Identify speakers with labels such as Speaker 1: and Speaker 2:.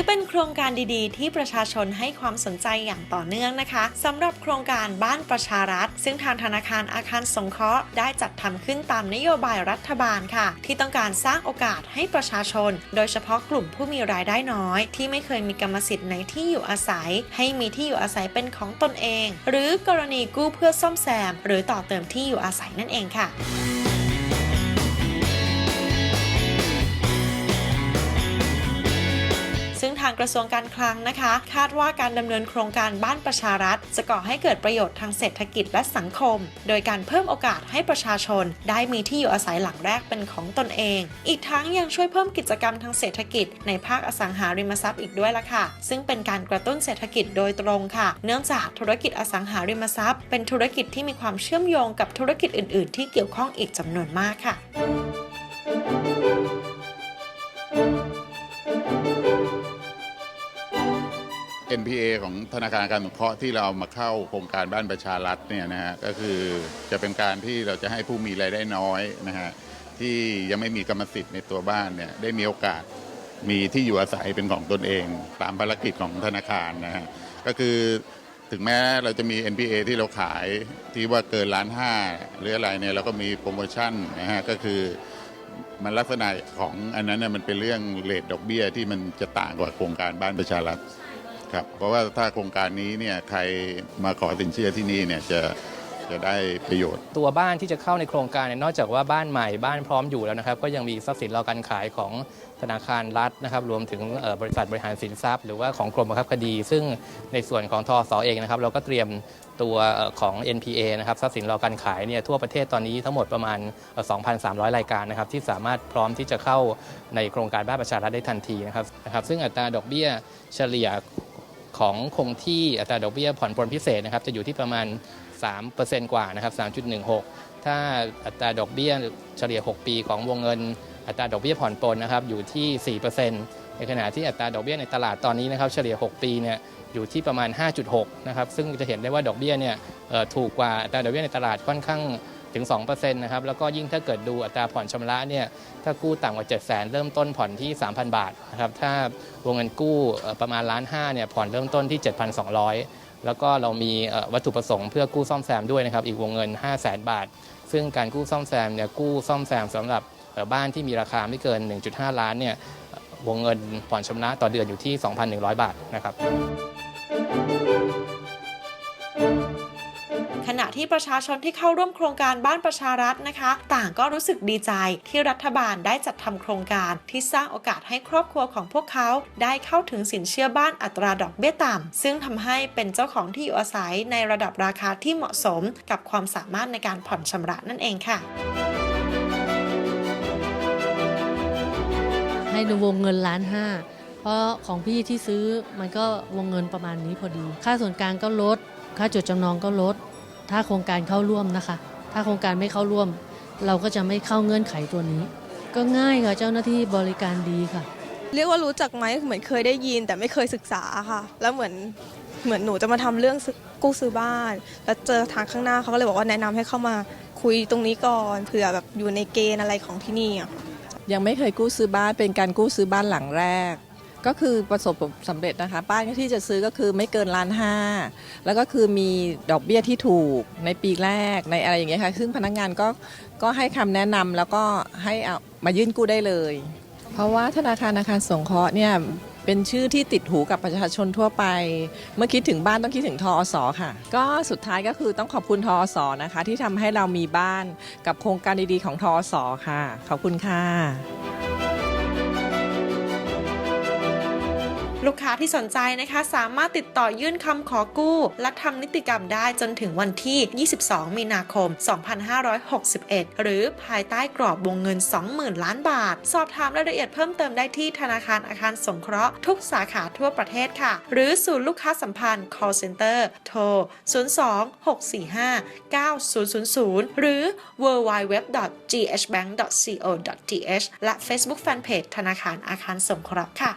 Speaker 1: อเป็นโครงการดีๆ ที่ประชาชนให้ความสนใจอย่างต่อเนื่องนะคะสำหรับโครงการบ้านประชารัฐ ซึ่งทางธนาคารอาคารสงเคราะห์ได้จัดทำขึ้นตามนโยบายรัฐบาลค่ะ ที่ต้องการสร้างโอกาสให้ประชาชน โดยเฉพาะกลุ่มผู้มีรายได้น้อย ที่ไม่เคยมีกรรมสิทธิ์ในที่อยู่อาศัย ให้มีที่อยู่อาศัยเป็นของตนเอง หรือกรณีกู้เพื่อซ่อมแซม หรือต่อเติมที่อยู่อาศัยนั่นเองค่ะางกระทรวงการคลังนะคะ คาดว่าการดำเนินโครงการบ้านประชารัฐ จะก่อให้เกิดประโยชน์ทางเศรษฐกิจและสังคม โดยการเพิ่มโอกาสให้ประชาชน ได้มีที่อยู่อาศัยหลังแรกเป็นของตนเอง อีกทั้งยังช่วยเพิ่มกิจกรรมทางเศรษฐกิจ ในภาคอสังหาริมทรัพย์อีกด้วยล่ะค่ะ ซึ่งเป็นการกระตุ้นเศรษฐกิจโดยตรงค่ะ เนื่องจากธุรกิจอสังหาริมทรัพย์ เป็นธุรกิจที่มีความเชื่อมโยงกับธุรกิจอื่น ๆ ที่เกี่ยวข้องอีกจำนวนมากค่ะ
Speaker 2: NPA ของธนาคารการสงเคราะห์ที่เราเอามาเข้าโครงการบ้านประชารัฐเนี่ยนะฮะก็คือจะเป็นการที่เราจะให้ผู้มีรายได้น้อยนะฮะที่ยังไม่มีกรรมสิทธิ์ในตัวบ้านเนี่ยได้มีโอกาสมีที่อยู่อาศัยเป็นของตนเอง ตามภารกิจของธนาคารนะฮะก็คือถึงแม้เราจะมี NPA ที่เราขายที่ว่าเกินล้านห้าหรืออะไรเนี่ยเราก็มีโปรโมชั่นนะฮะก็คือมันลักษณะของอันนั้นเนี่ยมันเป็นเรื่องเลทดอกเบี้ยที่มันจะต่างกว่าโครงการบ้านประชารัฐ ครับเพราะว่าถ้าโครงการนี้เนี่ยใครมาขอสินเชื่อที่นี่เนี่ยจะจะได้ประโยชน์
Speaker 3: ตัวบ้านที่จะเข้าในโครงการเนี่ยนอกจากว่าบ้านใหม่บ้านพร้อมอยู่แล้วนะครับ ก็ยังมีทรัพย์สินรอการขายของธนาคารรัฐนะครับ รวมถึงบริษัทบริหารสินทรัพย์ หรือว่าของกรมบังคับคดี ซึ่งในส่วนของทอสอเองนะครับ เราก็เตรียมตัวของ NPA นะครับทรัพย์สินรอการขายเนี่ยทั่วประเทศตอนนี้ทั้งหมดประมาณเอ่อ2,300 รายการนะครับที่สามารถพร้อมที่จะเข้าในโครงการบ้านประชารัฐได้ทันทีนะครับนะครับซึ่งอัตราดอกเบี้ยเฉลี่ย ของคงที่อัตราดอกเบี้ยผ่อนปลนพิเศษนะครับจะอยู่ที่ประมาณ 3%กว่านะครับ 3.16 ถ้าอัตราดอกเบี้ยเฉลี่ย 6 ปีของวงเงิน อัตราดอกเบี้ยผ่อนปลนนะครับอยู่ที่ 4%ในขณะที่อัตราดอกเบี้ยในตลาดตอนนี้นะครับเฉลี่ย 6 ปีเนี่ยอยู่ที่ประมาณ 5.6 นะครับซึ่งจะเห็นได้ว่าดอกเบี้ยเนี่ยถูกกว่าอัตราดอกเบี้ยในตลาดค่อนข้าง ถึง2%นะครับแล้วก็ยิ่งถ้าเกิดดูอัตราผ่อนชำระเนี่ยถ้ากู้ต่ำกว่า 7 0 0 0 0 0 เริ่มต้นผ่อนที่ 3,000 บาทนะครับถ้าวงเงินกู้ประมาณล้านห้าเนี่ยผ่อนเริ่มต้นที่ 7,200 แล้วก็เรามีวัตถุประสงค์เพื่อกู้ซ่อมแซมด้วยนะครับอีกวงเงิน 5 0 0 0 0 0 บาท ซึ่งการกู้ซ่อมแซมเนี่ยกู้ซ่อมแซมสำหรับบ้านที่มีราคาไม่เกิน 1.5 ล้านเนี่ยวงเงินผ่อนชำระต่อเดือนอยู่ที่ 2,100 บาทนะครับ
Speaker 1: ณะที่ประชาชนที่เข้าร่วมโครงการบ้านประชารัฐนะคะ ต่างก็รู้สึกดีใจที่รัฐบาลได้จัดทำโครงการที่สร้างโอกาสให้ครอบครัวของพวกเขา ได้เข้าถึงสินเชื่อบ้านอัตราดอกเบี้ยต่ำซึ่งทำให้เป็นเจ้าของที่อยู่อาศัยในระดับราคาที่เหมาะสม กับความสามารถในการผ่อนชำระนั่นเองค่ะ
Speaker 4: ให้ดูวงเงินล้านห้าเพราะของพี่ที่ซื้อมันก็วงเงินประมาณนี้พอดี ค่าส่วนกลางก็ลด ค่าจดจำนองก็ลด ถ้าโครงการเข้าร่วมนะคะ ถ้าโครงการไม่เข้าร่วม เราก็จะไม่เข้าเงื่อนไขตัวนี้ ก็ง่ายค่ะเจ้าหน้าที่บริการดีค่ะ
Speaker 5: เรียกว่ารู้จักไหมเหมือนเคยได้ยินแต่ไม่เคยศึกษาค่ะ แล้วเหมือนเหมือนหนูจะมาทำเรื่องซื้อกู้ซื้อบ้าน แล้วเจอทางข้างหน้าเขาก็เลยบอกว่าแนะนำให้เข้ามาคุยตรงนี้ก่อนเผื่อแบบอยู่ในเกณฑ์อะไรของที่นี่อะ
Speaker 6: ยังไม่เคยกู้ซื้อบ้านเป็นการกู้ซื้อบ้านหลังแรก ก็คือประสบผลสำเร็จนะคะ บ้านที่จะซื้อก็คือไม่เกินล้านห้าแล้วก็คือมีดอกเบี้ยที่ถูกในปีแรกในอะไรอย่างเงี้ยค่ะซึ่งพนักงานก็ก็ให้คำแนะนำแล้วก็ให้เอามายื่นกู้ได้เลย เพราะว่าธนาคารอาคารสงเคราะห์เนี่ยเป็นชื่อที่ติดหูกับประชาชนทั่วไป เมื่อคิดถึงบ้านต้องคิดถึงทอสค่ะ ก็สุดท้ายก็คือต้องขอบคุณทอสนะคะ ที่ทำให้เรามีบ้านกับโครงการดีๆของทอสค่ะ ขอบคุณค่ะ
Speaker 1: ลูกค้าที่สนใจนะคะสามารถติดต่อยื่นคำขอกู้ และทำนิติกรรมได้จนถึงวันที่ 22 มีนาคม 2561 หรือภายใต้กรอบวงเงิน 20,000 ล้านบาท สอบถามรายละเอียดเพิ่มเติมได้ที่ธนาคารอาคารสงเคราะห์ทุกสาขาทั่วประเทศค่ะ หรือศูนย์ลูกค้าสัมพันธ์ call center โทร 02-645-9000 หรือ www.ghbank.co.th และ Facebook Fanpage ธนาคารอาคารสงเคราะห์ค่ะ